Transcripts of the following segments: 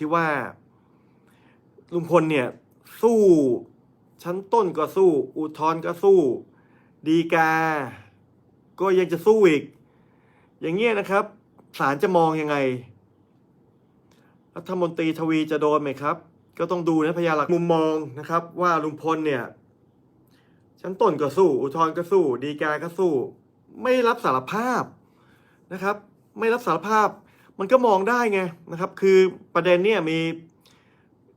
ที่ว่า ลุงพลเนี่ย สู้ ชั้นต้นก็สู้ อุทธรณ์ก็สู้ ดีกา ก็ยังจะสู้อีก อย่างเงี้ยนะครับศาลจะมองยังไงรัฐมนตรีทวีจะโดนไหมครับ ก็ต้องดูนะพยานหลักมุมมองนะครับ ว่าลุงพลเนี่ยชั้นต้นก็สู้ อุทธรณ์ก็สู้ ดีกาก็สู้ ไม่รับสารภาพนะครับ ไม่รับสารภาพ มันก็มองได้ไงนะครับ คือประเด็นเนี่ยมี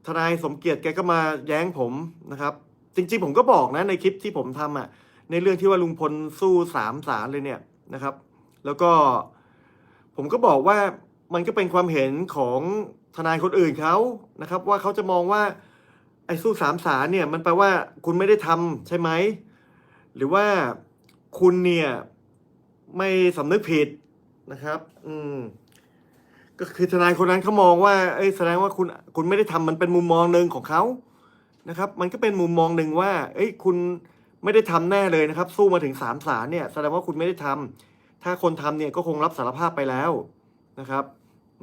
ทนายสมเกียรติแกก็มาแย้งผมนะครับ จริงๆผมก็บอกนะในคลิปที่ผมทำอะ ในเรื่องที่ว่าลุงพลสู้สามศาลเลยเนี่ยนะครับ แล้วก็ผมก็บอกว่ามันก็เป็นความเห็นของทนายคนอื่นเขานะครับ ว่าเขาจะมองว่าไอ้สู้สามศาลเนี่ย มันแปลว่าคุณไม่ได้ทำใช่ไหมหรือว่าคุณเนี่ยไม่สำนึกผิดนะครับ อืม ก็คือทนายคนนั้นเขามองว่าเอ้ยแสดงว่าคุณคุณไม่ได้ทำมันเป็นมุมมองหนึ่งของเขานะครับ มันก็เป็นมุมมองหนึ่งว่า เอ้ยคุณไม่ได้ทำแน่เลยนะครับ สู้มาถึงสามศาลเนี่ย แสดงว่าคุณไม่ได้ทำถ้าคนทำเนี่ยก็คงรับสารภาพไปแล้วนะครับ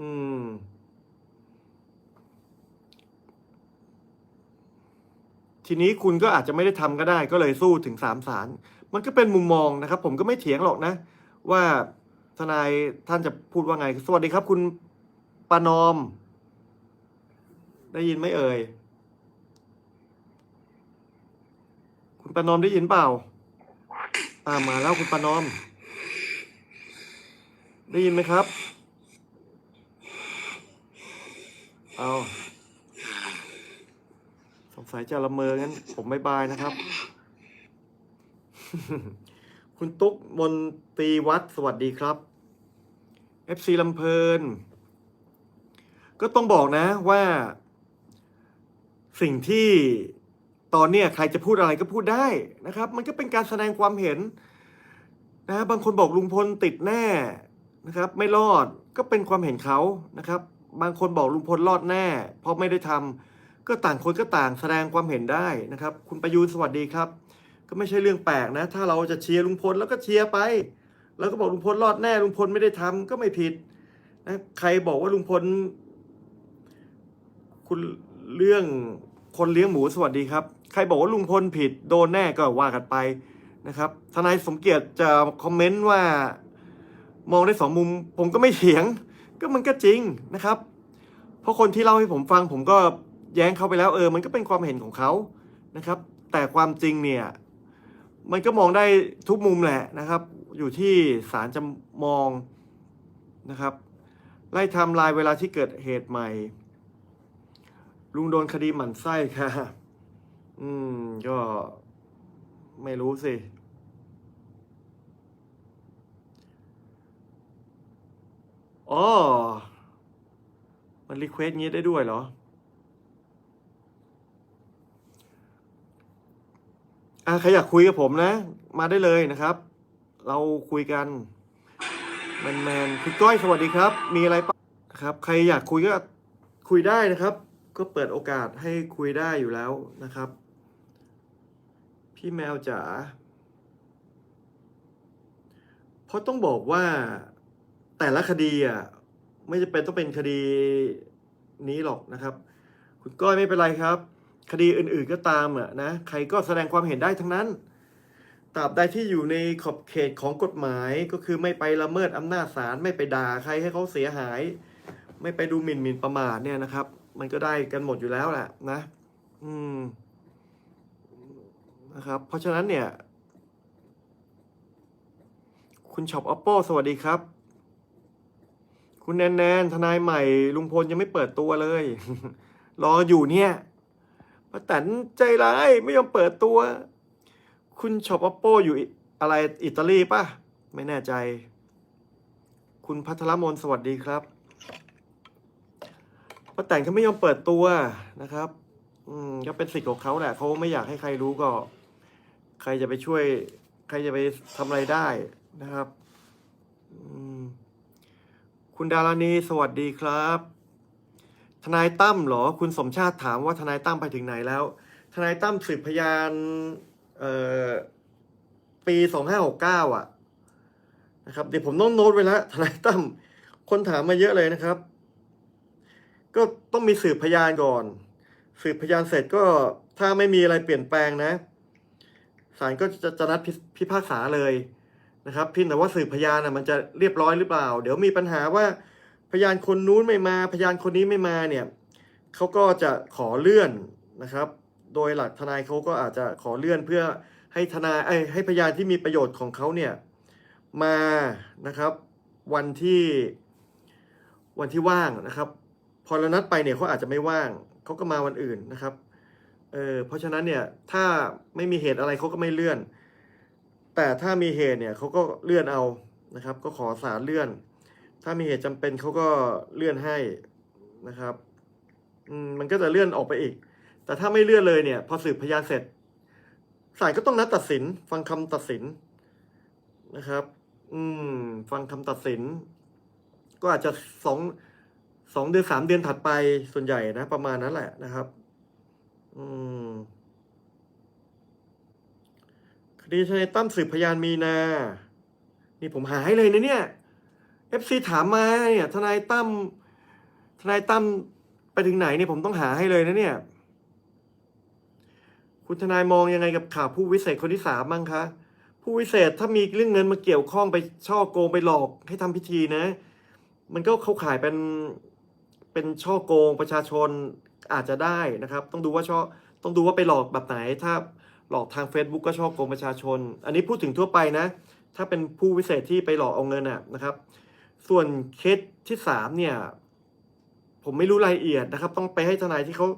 อืมทีนี้คุณก็อาจจะไม่ได้ทำก็ได้ ก็เลยสู้ถึงสามศาลมันก็เป็นมุมมองนะครับ ผมก็ไม่เถียงหรอกนะ ว่า ทนายท่านจะพูดว่าไง สวัสดีครับ คุณปานอม ได้ยินไหมเอ่ย คุณปานอมได้ยินเปล่าตามมาแล้วคุณปานอม ได้ยินไหมครับ เอาสงสัยจะละเมองั้น ผมไม่บายนะครับ คุณตุ๊กมนตีวัดสวัสดีครับ FC ลำเพลิน ก็ต้องบอกนะว่า สิ่งที่ตอนเนี้ยใครจะพูดอะไรก็พูดได้นะครับ มันก็เป็นการแสดงความเห็นนะบางคนบอกลุงพลติดแน่นะครับ ไม่รอดก็เป็นความเห็นเขานะครับ บางคนบอกลุงพลรอดแน่ เพราะไม่ได้ทำก็ต่างคนก็ต่างแสดงความเห็นได้นะครับ คุณประยูนสวัสดีครับ ก็ไม่ใช่เรื่องแปลกนะ ถ้าเราจะเชียร์ลุงพลแล้วก็เชียร์ไป แล้วก็บอกลุงพลรอดแน่ลุงพลไม่ได้ทำก็ไม่ผิดนะใครบอกว่าลุงพล คุณเรื่องคนเลี้ยงหมูสวัสดีครับ ใครบอกว่าลุงพลผิดโดนแน่ก็ว่ากันไปนะครับทนายสมเกียรติจะคอมเมนต์ว่ามองได้สองมุม ผมก็ไม่เถียง ก็มันก็จริงนะครับ เพราะคนที่เล่าให้ผมฟัง ผมก็แย้งเขาไปแล้วเออ มันก็เป็นความเห็นของเขานะครับ แต่ความจริงเนี่ย มันก็มองได้ทุกมุมแหละนะครับ อยู่ที่ศาลจะมองนะครับ ไล่ไทำลายเวลาที่เกิดเหตุใหม่ ลุงโดนคดีหมั่นไส้ค่ะ อืม ก็ไม่รู้สิอ๋อ มันรีเควสงี้ได้ด้วยเหรอ อะใครอยากคุยกับผมนะ มาได้เลยนะครับ เราคุยกันแมนแมนๆคุณก้อยสวัสดีครับ มีอะไรปะครับ ใครอยากคุยก็คุยได้นะครับ ก็เปิดโอกาสให้คุยได้อยู่แล้วนะครับ พี่แมวจ๋าเพราะต้องบอกว่าแต่ละคดีอะไม่จำเป็นต้องเป็นคดีนี้หรอกนะครับ คุณก้อยไม่เป็นไรครับ คดีอื่นๆก็ตามอะนะใครก็แสดงความเห็นได้ทั้งนั้น ตราบใดที่อยู่ในขอบเขตของกฎหมายก็คือไม่ไปละเมิดอำนาจศาลไม่ไปด่าใครให้เขาเสียหาย ไม่ไปดูหมิ่นหมิ่นประมาทเนี่ยนะครับ มันก็ได้กันหมดอยู่แล้วแหละนะ อืมนะครับ เพราะฉะนั้นเนี่ย คุณช็อป oppo สวัสดีครับ คุณแนนแนนทนายใหม่ลุงพลยังไม่เปิดตัวเลย รออยู่เนี่ยป้าแตนใจร้ายไม่ยอมเปิดตัว คุณช็อป oppo อยู่อะไรอิตาลีป่ะ ไม่แน่ใจ คุณพัทรมนสวัสดีครับป้าแตนเขาไม่ยอมเปิดตัวนะครับ อืมก็เป็นสิทธิ์ของเขาแหละเขาไม่อยากให้ใครรู้ก็ ใครจะไปช่วย ใครจะไปทำอะไรได้นะครับคุณดารานีสวัสดีครับ ทนายตั้มเหรอ คุณสมชาติถามว่าทนายตั้มไปถึงไหนแล้ว ทนายตั้มสืบพยาน เอ่อปีสองห้าหกเก้าอะนะครับเดี๋ยวผมต้องโน้ตไว้แล้วทนายตั้มคนถามมาเยอะเลยนะครับ ก็ต้องมีสืบพยานก่อน สืบพยานเสร็จก็ถ้าไม่มีอะไรเปลี่ยนแปลงนะศาลก็จะจะนัดพิพิพากษาเลยนะครับเพียงแต่ว่าสืบพยานนะมันจะเรียบร้อยหรือเปล่า เดี๋ยวมีปัญหาว่าพยานคนนู้นไม่มา พยานคนนี้ไม่มาเนี่ยเขาก็จะขอเลื่อนนะครับ โดยหลักทนายเขาก็อาจจะขอเลื่อนเพื่อให้ทนายให้พยานที่มีประโยชน์ของเขาเนี่ยมานะครับวันที่วันที่ว่างนะครับ พอเรานัดไปเนี่ยเขาอาจจะไม่ว่างเขาก็มาวันอื่นนะครับเออเพราะฉะนั้นเนี่ยถ้าไม่มีเหตุอะไรเขาก็ไม่เลื่อน แต่ถ้ามีเหตุเนี่ยเขาก็เลื่อนเอานะครับ ก็ขอศาลเลื่อน ถ้ามีเหตุจำเป็นเขาก็เลื่อนให้นะครับอืมมันก็จะเลื่อนออกไปอีก แต่ถ้าไม่เลื่อนเลยเนี่ย พอสืบพยานเสร็จศาลก็ต้องนัดตัดสิน ฟังคำตัดสินนะครับ อืม ฟังคำตัดสิน ก็อาจจะสองสองเดือนสามเดือนถัดไปส่วนใหญ่นะ ประมาณนั้นแหละนะครับ อืมคดีทนายตั้มสืบพยานมีนา นี่ผมหาให้เลยนะเนี่ย FC ถามมาเนี่ยทนายตั้มทนายตั้มไปถึงไหนเนี่ยผมต้องหาให้เลยนะเนี่ย คุณทนายมองยังไงกับข่าวผู้วิเศษคนที่สามบ้างคะ ผู้วิเศษถ้ามีเรื่องเงินมาเกี่ยวข้องไปช่อโกงไปหลอกให้ทำพิธีนะ มันก็เข้าข่ายเป็นเป็นช่อโกงประชาชนอาจจะได้นะครับ ต้องดูว่าช่อต้องดูว่าไปหลอกแบบไหน ถ้าหลอกทาง Facebook ก็ช่อโกงประชาชน อันนี้พูดถึงทั่วไปนะ ถ้าเป็นผู้วิเศษที่ไปหลอกเอาเงินอะนะครับ ส่วนเคสที่สามเนี่ย ผมไม่รู้รายละเอียดนะครับ ต้องไปให้ทนายที่เขา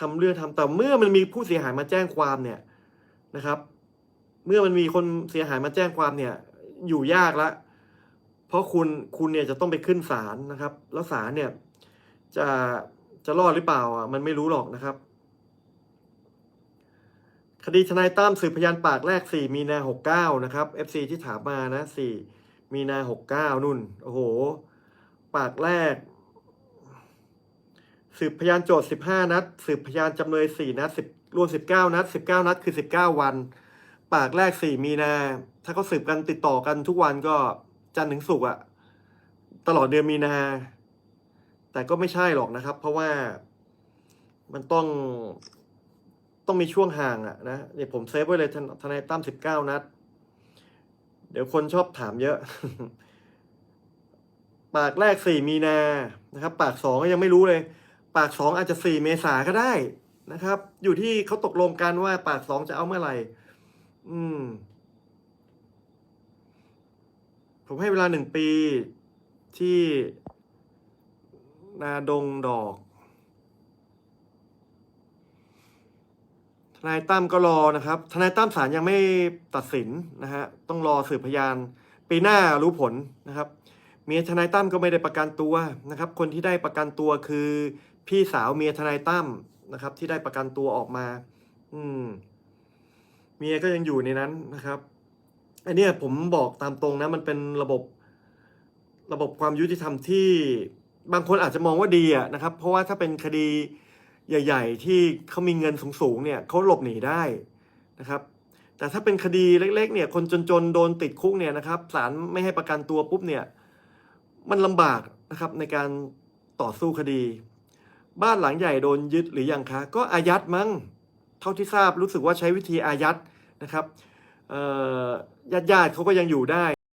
ทำเรื่องทำแต่เมื่อมันมีผู้เสียหายมาแจ้งความเนี่ยนะครับ เมื่อมันมีคนเสียหายมาแจ้งความเนี่ย อยู่ยากละ เพราะคุณคุณเนี่ยจะต้องไปขึ้นศาลนะครับ แล้วศาลเนี่ย จะจะรอดหรือเปล่าอะมันไม่รู้หรอกนะครับ คดีทนายตั้มสืบพยานปากแรก 4 มีนา 69 นะครับ FC ที่ถามมานะ 4 มีนา 69 นุ่น โอ้โห ปากแรก สืบพยานโจทย์15นัด สืบพยานจำเลย4นัด10รวม19นัด19นัดคือ19วัน ปากแรก4มีนา ถ้าเขาสืบกันติดต่อกันทุกวันก็จันทร์ถึงศุกร์อะตลอดเดือนมีนา แต่ก็ไม่ใช่หรอกนะครับ เพราะว่ามันต้องต้องมีช่วงห่างอะนะเดี๋ยวผมเซฟไว้เลยทนทนายตั้มสิบเก้านัด เดี๋ยวคนชอบถามเยอะ ปากแรกสี่มีนานะครับ ปากสองก็ยังไม่รู้เลย ปากสองอาจจะสี่เมษาก็ได้นะครับ อยู่ที่เขาตกลงกันว่าปากสองจะเอาเมื่อไหร่ อืม ผมให้เวลาหนึ่งปีที่นาดงดอก ทนายตั้มก็รอนะครับ ทนายตั้มศาลยังไม่ตัดสินนะฮะ ต้องรอสืบพยาน ปีหน้ารู้ผลนะครับ เมียทนายตั้มก็ไม่ได้ประกันตัวนะครับ คนที่ได้ประกันตัวคือ พี่สาวเมียทนายตั้มนะครับ ที่ได้ประกันตัวออกมา อืม เมียก็ยังอยู่ในนั้นนะครับอันนี้ผมบอกตามตรงนะ มันเป็นระบบระบบความยุติธรรมที่บางคนอาจจะมองว่าดีอะนะครับ เพราะว่าถ้าเป็นคดีใหญ่ ๆ ที่เขามีเงินสูงๆเนี่ยเขาหลบหนีได้นะครับ แต่ถ้าเป็นคดีเล็ก ๆ เนี่ย คนจนๆโดนติดคุกเนี่ยนะครับศาลไม่ให้ประกันตัวปุ๊บเนี่ย มันลำบากนะครับในการต่อสู้คดี บ้านหลังใหญ่โดนยึดหรือยังคะก็อายัดมั้งเท่าที่ทราบรู้สึกว่าใช้วิธีอายัดนะครับญาติญาติๆเขาก็ยังอยู่ได้